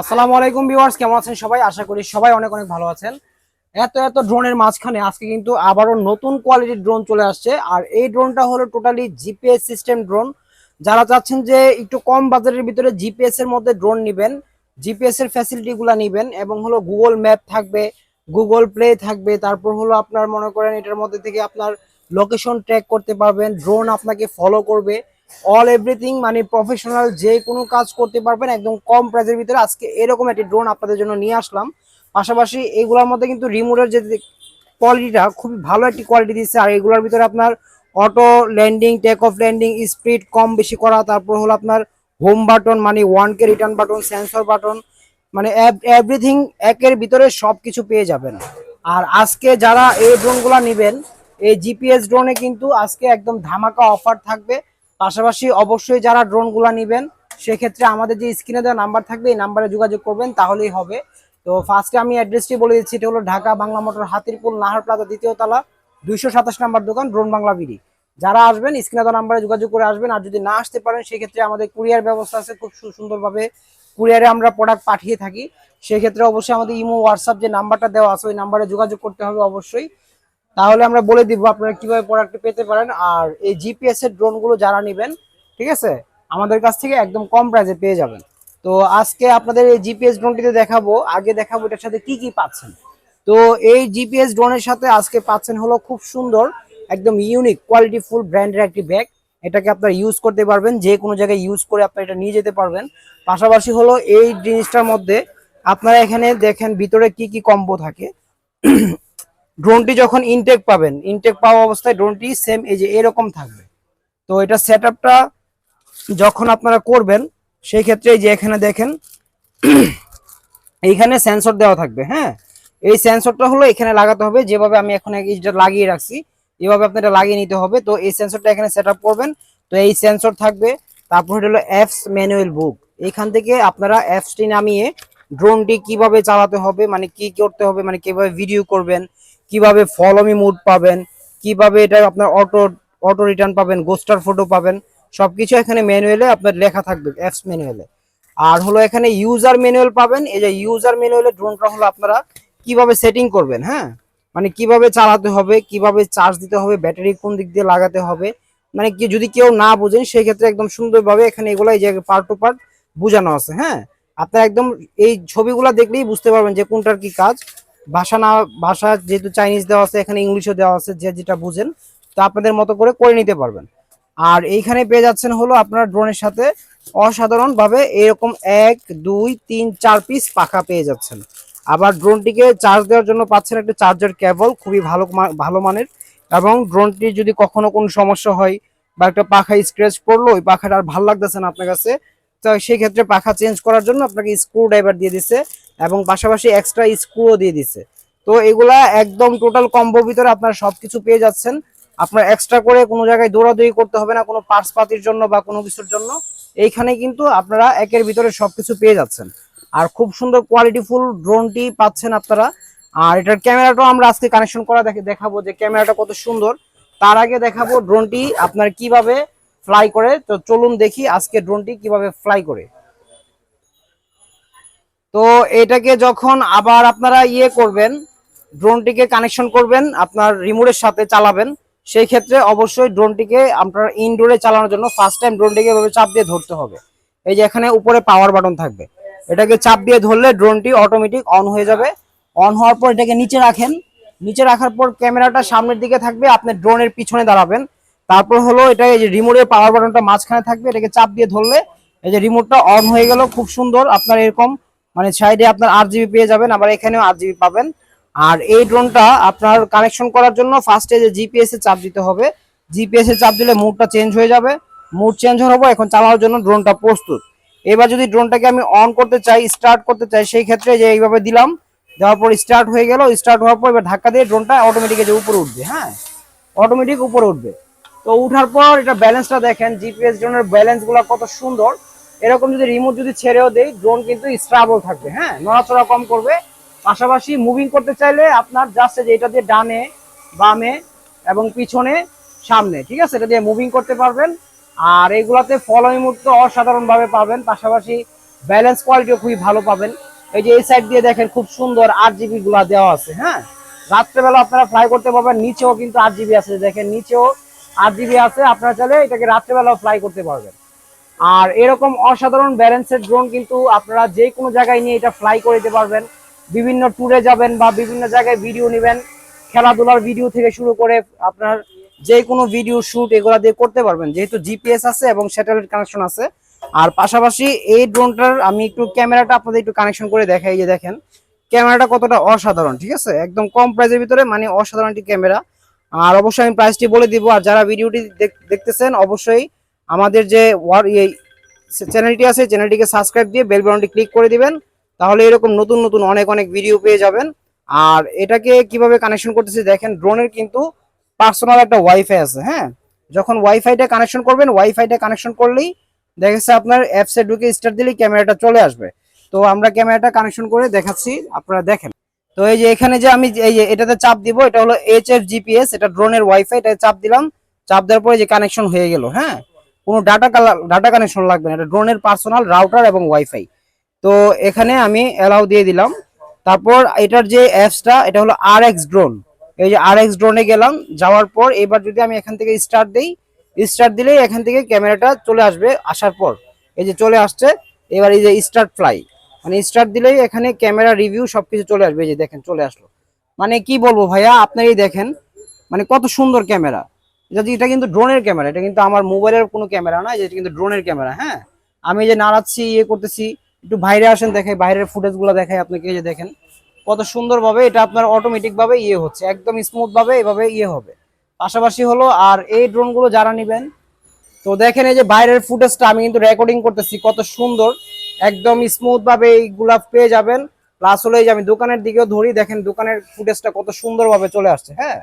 আসসালামু আলাইকুম ভিউয়ার্স, কেমন আছেন সবাই? আশা করি সবাই অনেক অনেক ভালো আছেন। এত এত ড্রোনের মাঝখানে আজকে কিন্তু আবারও নতুন কোয়ালিটির ড্রোন চলে আসছে। আর এই ড্রোনটা হলো টোটালি জিপিএস সিস্টেম ড্রোন যারা চাচ্ছেন যে একটু কম বাজারের ভিতরে জিপিএস এর মধ্যে ড্রোন নেবেন জিপিএস এর ফ্যাসিলিটি গুলা নিবেন এবং হলো গুগল ম্যাপ থাকবে গুগল প্লে থাকবে, তারপর হলো আপনার মনে করেন এটার মধ্যে থেকে আপনার লোকেশন ট্র্যাক করতে পারবেন ড্রোন আপনাকে ফলো করবে। অল এভরিথিং মানে প্রফেশনাল যে কোনো কাজ করতে পারবেন, একদম কম প্রাইসের ভিতরে। আজকে এরকম একটি ড্রোন আপনাদের জন্য নিয়ে আসলাম। পাশাপাশি এইগুলোর মধ্যে কিন্তু রিমোটের যে কোয়ালিটিটা খুবই ভালো একটি কোয়ালিটি দিচ্ছে। আর এগুলোর ভিতরে আপনার auto landing take off landing speed কম বেশি করা। তারপর হলো আপনার হোম বাটন মানে one key return button sensor button মানে এভরিথিং একের ভিতরে সব কিছু পেয়ে যাবেন। আর আজকে যারা এই ড্রোনগুলো নেবেন, এই জিপিএস ড্রোনে কিন্তু আজকে একদম ধামাকা অফার থাকবে। পাশাপাশি অবশ্যই যারা ড্রোনগুলো নেবেন, সেক্ষেত্রে আমাদের যে স্ক্রিনে দেওয়া নাম্বার থাকবে, এই নাম্বারে যোগাযোগ করবেন, তাহলেই হবে। তো ফার্স্টে আমি অ্যাড্রেসটি বলে দিচ্ছি, এটা হলো ঢাকা বাংলা মোটর হাতিরপুল, নাহার প্লাজা, দ্বিতীয় তলা, দুইশো সাতাশ নাম্বার দোকান, ড্রোন বাংলা বিডি। যারা আসবেন, স্ক্রিনে দেওয়া নাম্বারে যোগাযোগ করে আসবেন, আর যদি না আসতে পারেন, সেক্ষেত্রে আমাদের কুরিয়ার ব্যবস্থা আছে, খুব সুন্দরভাবে কুরিয়ারে আমরা প্রোডাক্ট পাঠিয়ে থাকি। সেক্ষেত্রে অবশ্যই আমাদের ইমো, হোয়াটসঅ্যাপ যে নাম্বারটা দেওয়া আছে, ওই নাম্বারে যোগাযোগ করতে হবে অবশ্যই। তাহলে আমরা বলে দিব আপনারা কীভাবে প্রোডাক্ট পেতে পারেন আর এই জিপিএস এর ড্রোনগুলো যারা নেবেন, ঠিক আছে? আমাদের কাছ থেকে একদম কম প্রাইসে পেয়ে যাবেন। তো আজকে আপনাদের এই জিপিএস ড্রোনটিতে দেখাবো, আগে দেখাবো এটার সাথে কি কি পাচ্ছেন। তো এই জিপিএস ড্রোনের সাথে আজকে পাচ্ছেন হলো খুব সুন্দর, একদম ইউনিক কোয়ালিটি ফুল ব্র্যান্ডের একটি ব্যাগ এটাকে আপনারা ইউজ করতে পারবেন, যে কোনো জায়গায় ইউজ করে আপনারা এটা নিয়ে যেতে পারবেন। পাশাপাশি হলো এই জিনিসটার মধ্যে আপনারা এখানে দেখেন ভিতরে কি কি কম্বো থাকে। ড্রোনটি যখন ইনটেক পাবেন ইনটেক পাওয়া অবস্থায় ড্রোনটি সেম এই যে এরকম থাকবে। তো এটা সেট যখন আপনারা করবেন, সেই ক্ষেত্রে এই যে এখানে দেখেন, এইখানে সেন্সর দেওয়া থাকবে হ্যাঁ? এই সেন্সরটা হলো এখানে লাগাতে হবে, যেভাবে আমি এখন এটা লাগিয়ে রাখছি, এভাবে আপনার লাগিয়ে নিতে হবে। তো এই সেন্সরটা এখানে সেট করবেন। তো এই সেন্সর থাকবে, তারপর হলো অ্যাপস ম্যানুয়াল বুক এখান থেকে আপনারা অ্যাপসটি নামিয়ে ড্রোনটি কীভাবে চালাতে হবে মানে কি করতে হবে মানে কীভাবে ভিডিও করবেন কীভাবে ফলোমি মুড পাবেন, কীভাবে এটা আপনার অটো অটো রিটার্ন পাবেন গোস্টার ফটো পাবেন, সবকিছু এখানে ম্যানুয়ালে আপনার লেখা থাকবে অ্যাপস ম্যানুয়ালে আর হলো এখানে ইউজার ম্যানুয়াল পাবেন, এই যে ইউজার ম্যানুয়ালে ড্রোনটা হলো আপনারা কীভাবে সেটিং করবেন হ্যাঁ? মানে কীভাবে চালাতে হবে, কীভাবে চার্জ দিতে হবে ব্যাটারি কোন দিক দিয়ে লাগাতে হবে মানে কি যদি কেউ না বোঝেন সেই ক্ষেত্রে একদম সুন্দরভাবে এখানে এগুলো এই যে পার্ট টু পার্ট বোঝানো আছে হ্যাঁ? আপনারা একদম এই ছবিগুলো দেখলেই বুঝতে পারবেন যে কোনটার কি কাজ। ভাষা না, ভাষা যেহেতু চাইনিজ দেওয়া আছে, এখানে ইংলিশও দেওয়া আছে, যে যেটা বুঝেন, তো আপনাদের মতো করে করে নিতে পারবেন। আর এইখানে পেয়ে যাচ্ছেন হলো আপনার ড্রোনের সাথে অসাধারণভাবে এরকম এক, দুই, তিন, চার পিস পাখা পেয়ে যাচ্ছেন। আবার ড্রোনটিকে চার্জ দেওয়ার জন্য পাচ্ছেন একটা চার্জার কেবল খুবই ভালো ভালো মানের। এবং ড্রোনটি যদি কখনো কোনো সমস্যা হয় বা একটা পাখা স্ক্র্যাচ পড়ল ওই পাখাটা আর ভালো লাগতেছে না আপনার কাছে, তো সেই ক্ষেত্রে পাখা চেঞ্জ করার জন্য আপনাকে স্ক্রু ড্রাইভার দিয়ে দিছে। এবং পাশাপাশি এক্সট্রা স্ক্রুও দিয়ে দিছে। তো এগুলা একদম টোটাল কম্বো ভিতরে আপনারা সবকিছু পেয়ে যাচ্ছেন। আপনার এক্সট্রা করে কোনো জায়গায় দৌড়াদৌড়ি করতে হবে না, কোনো পার্টস পাতির জন্য বা কোনো কিছুর জন্য। এইখানে কিন্তু আপনারা একের ভিতরে সবকিছু পেয়ে যাচ্ছেন। আর খুব সুন্দর কোয়ালিটি ফুল ড্রোনটি পাচ্ছেন আপনারা। আর এটার ক্যামেরাটাও আমরা আজকে কানেকশন করা দেখে দেখাবো যে ক্যামেরাটা কত সুন্দর। তার আগে দেখাবো ড্রোনটি আপনার কীভাবে ফ্লাই করে। তো চলুন দেখি আজকে ড্রোনটি কীভাবে ফ্লাই করে। তো এটাকে যখন আবার আপনারা ইয়ে করবেন ড্রোনটিকে কানেকশন করবেন, আপনার রিমোটের সাথে চালাবেন, সেই ক্ষেত্রে অবশ্যই ড্রোনটিকে আপনার ইনডোরে চালানোর জন্য ফার্স্ট টাইম ড্রোনটিকে এভাবে চাপ দিয়ে ধরতে হবে। এই যে এখানে উপরে পাওয়ার বাটন থাকবে। এটাকে চাপ দিয়ে ধরলে ড্রোনটি অটোমেটিক অন হয়ে যাবে। অন হওয়ার পর এটাকে নিচে রাখেন। নিচে রাখার পর ক্যামেরাটা সামনের দিকে থাকবে, আপনি ড্রোনের পিছনে দাঁড়াবেন। তারপর হলো এটা এই যে রিমোটের পাওয়ার বাটনটা মাঝখানে থাকবে, এটাকে চাপ দিয়ে ধরলে এই যে রিমোটটা অন হয়ে গেল, খুব সুন্দর। আপনার এরকম মানে সাইডে আপনার আট জিবি পেয়ে যাবেন, আবার এখানেও আট জিবি পাবেন। আর এই ড্রোনটা আপনার কানেকশন করার জন্য ফার্স্টে যে জিপিএস এ চাপ দিতে হবে। জিপিএস এ চাপ দিলে মুডটা চেঞ্জ হয়ে যাবে। মুড চেঞ্জ পর এখন চালানোর জন্য ড্রোনটা প্রস্তুত। এবার যদি ড্রোনটাকে আমি অন করতে চাই স্টার্ট করতে চাই, সেই ক্ষেত্রে যে এইভাবে দিলাম, দেওয়ার পর স্টার্ট হয়ে গেল। স্টার্ট হওয়ার পর এবার ধাক্কা দিয়ে ড্রোনটা অটোমেটিক যে উপরে উঠবে হ্যাঁ? অটোমেটিক উপরে উঠবে। তো উঠার পর এটা ব্যালেন্সটা দেখেন জিপিএস ড্রোনের ব্যালেন্সগুলা কত সুন্দর। এরকম যদি রিমোট যদি ছেড়েও দেই ড্রোন কিন্তু স্ট্রাবল থাকবে হ্যাঁ? নড়াচড়া কম করবে। পাশাপাশি মুভিং করতে চাইলে আপনার জাস্ট যে এটা দিয়ে ডানে, বামে এবং পিছনে, সামনে, ঠিক আছে? এটা দিয়ে মুভিং করতে পারবেন। আর এগুলাতে ফলোই মুড তো অসাধারণ পাবেন। পাশাপাশি ব্যালেন্স কোয়ালিটিও খুবই ভালো পাবেন। এই যে এই সাইড দিয়ে দেখেন, খুব সুন্দর আট জিবি গুলা দেওয়া আছে হ্যাঁ? রাত্রেবেলা আপনারা ফ্লাই করতে পারবেন, নিচেও কিন্তু আট জিবি আছে। দেখেন, নিচেও আট জিবি আছে। আপনারা চাইলে এটাকে রাত্রেবেলাও ফ্লাই করতে পারবেন। আর এরকম অসাধারণ ব্যালেন্সের ড্রোন কিন্তু আপনারা যে কোনো জায়গায় নিয়ে এটা ফ্লাই করে দিতে পারবেন। বিভিন্ন ট্যুরে যাবেন বা বিভিন্ন জায়গায় ভিডিও নেবেন। খেলাধুলার ভিডিও থেকে শুরু করে আপনার যে কোনো ভিডিও শুট এগুলা দিয়ে করতে পারবেন। যেহেতু জিপিএস আছে এবং স্যাটেলাইট কানেকশন আছে। আর পাশাপাশি এই ড্রোনটার আমি একটু ক্যামেরাটা আপনাদের একটু কানেকশন করে দেখাই যে দেখেন। ক্যামেরাটা কতটা অসাধারণ, ঠিক আছে? একদম কম প্রাইসের ভিতরে মানে অসাধারণ একটি ক্যামেরা আর অবশ্যই আমি প্রাইসটি বলে দিব। আর যারা ভিডিওটি দেখ- দেখতেছেন, অবশ্যই আমাদের যে চ্যানেলটি আছে, চ্যানেলটিকে সাবস্ক্রাইব দিয়ে বেল বাটনটি ক্লিক করে দিবেন, তাহলে এরকম নতুন নতুন অনেক অনেক ভিডিও পেয়ে যাবেন। আর এটাকে কীভাবে কানেকশন করতেছি দেখেন ড্রোনের কিন্তু পার্সোনাল একটা ওয়াইফাই আছে হ্যাঁ? যখন ওয়াইফাইটা কানেকশন করবেন ওয়াইফাইটা কানেকশন করলেই দেখা যাচ্ছে আপনার অ্যাপসে ঢুকে স্টার্ট দিলেই ক্যামেরাটা চলে আসবে। তো আমরা ক্যামেরাটা কানেকশন করে দেখাচ্ছি, আপনারা দেখেন। তো এই যে এখানে যে আমি এই যে এটাতে চাপ দিব, এটা হলো এইচ এফ জিপিএস এটা ড্রোনের ওয়াইফাই এটা চাপ দিলাম। চাপ দেওয়ার পরে যে কানেকশন হয়ে গেল হ্যাঁ? কোনো ডাটা ডাটা কানেকশন লাগবে না। এটা ড্রোনের পার্সোনাল রাউটার এবং ওয়াইফাই তো এখানে আমি অ্যালাউ দিয়ে দিলাম। তারপর এটার যে অ্যাপসটা এটা হলো আর এক্স ড্রোন এই যে আর এক্স ড্রোনে গেলাম, যাওয়ার পর এবার যদি আমি এখান থেকে স্টার্ট দিই স্টার্ট দিলেই এখান থেকে ক্যামেরাটা চলে আসবে আসার পর। এই যে চলে আসছে, এবার এই যে স্টার্ট ফ্লাই মানে স্টার্ট দিলেই এখানে ক্যামেরা রিভিউ সব কিছু চলে আসবে। এই যে দেখেন, চলে আসলো। মানে কি বলব ভাইয়া, আপনারই দেখেন। মানে কত সুন্দর ক্যামেরা এটা এটা কিন্তু ড্রোনের ক্যামেরা, এটা কিন্তু আমার মোবাইলের কোনো ক্যামেরা না, এটা কিন্তু ড্রোনের ক্যামেরা হ্যাঁ? আমি যে নাড়াচ্ছি ইয়ে করতেছি, একটু বাইরে আসেন, দেখাই, বাইরের ফুটেজগুলো দেখাই আপনাকে যে দেখেন। কত সুন্দর ভাবে এটা আপনার অটোমেটিক ভাবে ইয়ে হচ্ছে, একদম স্মুথ ভাবে এভাবে ইয়ে হবে। পাশাপাশি হলো, আর এই ড্রোনগুলো যারা নিবেন, তো দেখেন এই যে বাইরের ফুটেজটা আমি কিন্তু রেকর্ডিং করতেছি, কত সুন্দর, একদম স্মুথ ভাবে এইগুলা পেয়ে যাবেন। প্লাস হলো এই যে আমি দোকানের দিকেও ধরি, দেখেন দোকানের ফুটেজটা কত সুন্দর ভাবে চলে আসছে হ্যাঁ?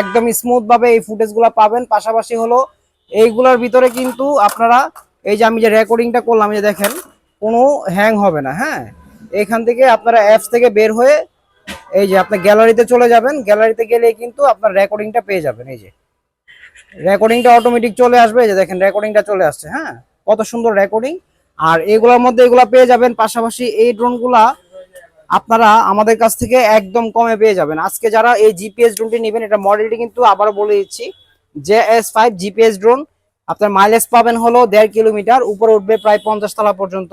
একদম স্মুথ ভাবে এই ফুটেজগুলা পাবেন, পাশাপাশি হলো এইগুলার ভিতরে কিন্তু আপনারা এই যে আমি যে রেকর্ডিংটা করলাম যে দেখেন, কোনো হ্যাং হবে না হ্যাঁ? এখান থেকে আপনারা অ্যাপস থেকে বের হয়ে এই যে আপনার গ্যালারিতে চলে যাবেন গ্যালারিতে গেলে কিন্তু আপনার রেকর্ডিংটা পেয়ে যাবেন, এই যে। রেকর্ডিংটা অটোমেটিক চলে আসবে, এই যে দেখেন রেকর্ডিংটা চলে আসছে হ্যাঁ? কত সুন্দর রেকর্ডিং আর এগুলোর মধ্যে এগুলা পেয়ে যাবেন, পাশাপাশি এই ড্রোনগুলা আপনারা আমাদের কাছ থেকে একদম কমে পেয়ে যাবেন। আজকে যারা এই জিপিএস ড্রোনটি নেবেন, এটা মডেলটি কিন্তু আবারও বলে দিচ্ছি J S five GPS drone আপনার মাইলেজ পাবেন হলো দেড় কিলোমিটার, উপরে উঠবে প্রায় পঞ্চাশ তলা পর্যন্ত।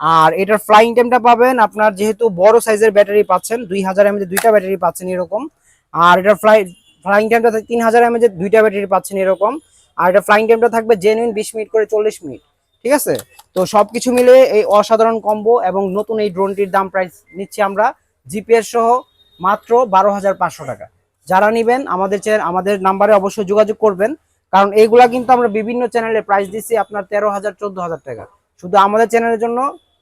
আর এটার ফ্লাইং টাইমটা পাবেন আপনার যেহেতু বড় সাইজের ব্যাটারি পাচ্ছেন, দুই হাজার এমএজ দুইটা ব্যাটারি পাচ্ছেন এরকম। আর এটার ফ্লাই ফ্লাইং টাইমটা তিন হাজার এমএজ দুইটা ব্যাটারি পাচ্ছেন এরকম। আর এটা ফ্লাইং টাইমটা থাকবে জেনুইন বিশ মিনিট করে চল্লিশ মিনিট। ঠিক আছে? তো সবকিছু মিলে এই অসাধারণ কম্বো এবং নতুন এই ড্রোনটির দাম প্রাইস নিচ্ছি আমরা জিপিএস সহ মাত্র বারো হাজার পাঁচশো টাকা। যারা নিবেন, আমাদের চ্যানেল আমাদের নাম্বারে অবশ্যই যোগাযোগ করবেন, কারণ এইগুলা কিন্তু আমরা বিভিন্ন চ্যানেলে প্রাইস দিচ্ছি আপনার তেরো হাজার, চোদ্দ হাজার টাকা। শুধু আমাদের চ্যানেলের জন্য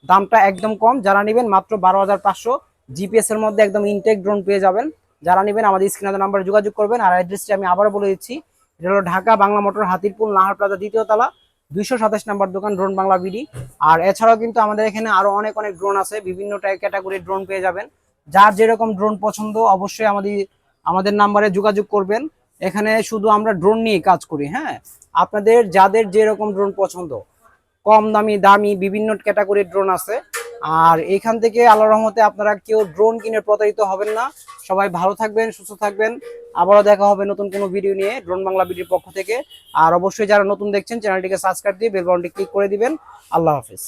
দামটা একদম কম। যারা নেবেন, মাত্র বারো হাজার পাঁচশো জিপিএস এর মধ্যে একদম ইনটেক ড্রোন পেয়ে যাবেন। যারা নেবেন, আমাদের স্ক্রিনে নাম্বারে যোগাযোগ করবেন। আর অ্যাড্রেসটি আমি আবারও বলে দিচ্ছি। এটা হলো ঢাকা বাংলা মোটর হাতিরপুল নাহার প্লাজা দ্বিতীয় তলা। দুইশো সাতাশ নাম্বার দোকান, ড্রোন বাংলা বিডি। আর এছাড়াও কিন্তু আমাদের এখানে আরও অনেক অনেক ড্রোন আছে, বিভিন্ন ক্যাটাগরির ড্রোন পেয়ে যাবেন। যার যেরকম ড্রোন পছন্দ, অবশ্যই আমাদের আমাদের নাম্বারে যোগাযোগ করবেন। এখানে শুধু আমরা ড্রোন নিয়ে কাজ করি হ্যাঁ? আপনাদের যাদের যেরকম ড্রোন পছন্দ, কম দামি দামি বিভিন্ন ক্যাটাগরির ড্রোন আছে আর এখান থেকে আল্লাহ রহমতে আপনারা কেউ ড্রোন কিনে প্রতারিত হবেন না। সবাই ভালো থাকবেন, সুস্থ থাকবেন। আবারও দেখা হবে নতুন কোনো ভিডিও নিয়ে ড্রোন বাংলা ভিডিওর পক্ষ থেকে। আর অবশ্যই যারা নতুন দেখছেন চ্যানেলটিকে সাবস্ক্রাইব দিয়ে বেল বাটনটি ক্লিক করে দিবেন। আল্লাহ হাফিজ।